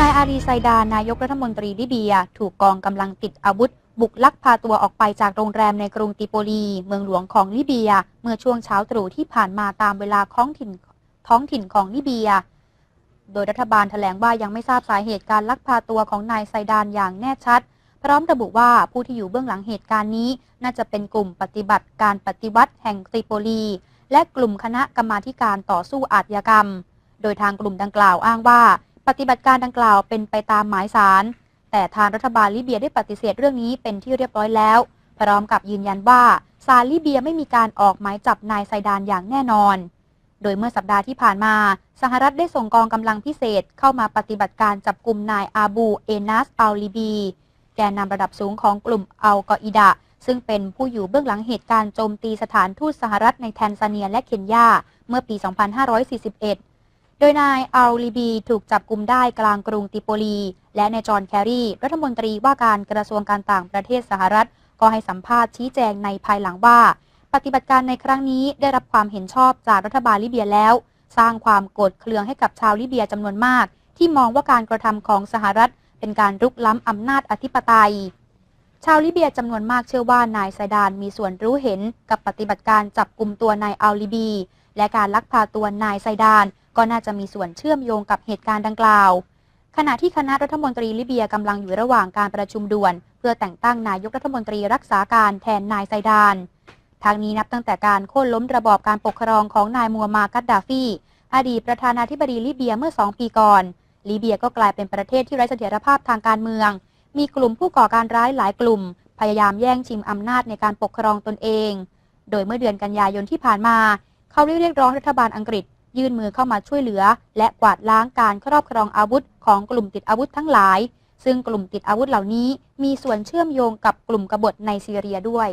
นายอาลีไซดานนายกรัฐมนตรีลิเบีย ถูกกองกำลังติดอาวุธ บุกลักพาตัวออกไปจากโรงแรมในกรุงติโปลี เมืองหลวงของลิเบีย เมื่อช่วงเช้าตรู่ที่ผ่านมาตามเวลาท้องถิ่นท้องถิ่นของลิเบีย โดยรัฐบาลแถลงว่ายังไม่ทราบสาเหตุการลักพาตัวของนายไซดานอย่างแน่ชัด พร้อมระบุว่าผู้ที่อยู่เบื้องหลังเหตุการณ์นี้ น่าจะเป็นกลุ่มปฏิบัติการปฏิวัติแห่งติโปลี และกลุ่มคณะกรรมาการต่อสู้อาชญากรรม โดยทางกลุ่มดังกล่าวอ้างว่า ปฏิบัติการดังกล่าวเป็นไปตามหมายสาร แต่ทางรัฐบาลลิเบียได้ปฏิเสธเรื่องนี้เป็นที่เรียบร้อยแล้ว พร้อมกับยืนยันว่าศาลลิเบียไม่มีการออกหมายจับนายไซดานอย่างแน่นอน โดยเมื่อสัปดาห์ที่ผ่านมา สหรัฐได้ส่งกองกำลังพิเศษเข้ามาปฏิบัติการจับกลุ่มนายอาบูเอนัสอัลลิบี แกนนำระดับสูงของกลุ่มอัลกออิดะซึ่งเป็นผู้อยู่เบื้องหลังเหตุการณ์โจมตีสถานทูตสหรัฐในแทนซาเนียและเคนยา เมื่อปี 2541 โดยนายอัลลิบีถูกจับกลุ่มได้กลางกรุงติโปลี และนายจอห์นแครีรัฐมนตรีว่าการกระทรวงการต่างประเทศสหรัฐ ก็ให้สัมภาษณ์ชี้แจงในภายหลังว่า ปฏิบัติการในครั้งนี้ได้รับความเห็นชอบจากรัฐบาลลิเบียแล้ว สร้างความโกรธเคืองให้กับชาวลิเบียจำนวนมาก ที่มองว่าการกระทำของสหรัฐ เป็นการรุกล้ำอำนาจอธิปไตย ชาวลิเบียจำนวนมากเชื่อว่านายไซดานมีส่วนรู้เห็นกับปฏิบัติการจับกลุ่มตัวนายอัลลิบี และการลักพาตัวนายไซดาน ก็น่าจะมีส่วนเชื่อมโยงกับเหตุการณ์ดังกล่าว ขณะที่คณะรัฐมนตรีลิเบียกำลังอยู่ระหว่างการประชุมด่วน เพื่อแต่งตั้งนายกรัฐมนตรีรักษาการแทนนายไซดานทางนี้นับตั้งแต่การโค่นล้มระบอบการปกครองของนายมัวมากัดดาฟีอดีตประธานาธิบดีลิเบียเมื่อสองปีก่อน ลิเบียก็กลายเป็นประเทศที่ไร้เสถียรภาพทางการเมือง มีกลุ่มผู้ก่อการร้ายหลายกลุ่ม พยายามแย่งชิงอำนาจในการปกครองตนเอง โดยเมื่อเดือนกันยายนที่ผ่านมา เขาเรียกร้องรัฐบาลอังกฤษ ยื่นมือเข้ามาช่วยเหลือ และกวาดล้างการครอบครองอาวุธของกลุ่มติดอาวุธทั้งหลาย ซึ่งกลุ่มติดอาวุธเหล่านี้มีส่วนเชื่อมโยงกับกลุ่มกบฏในซีเรียด้วย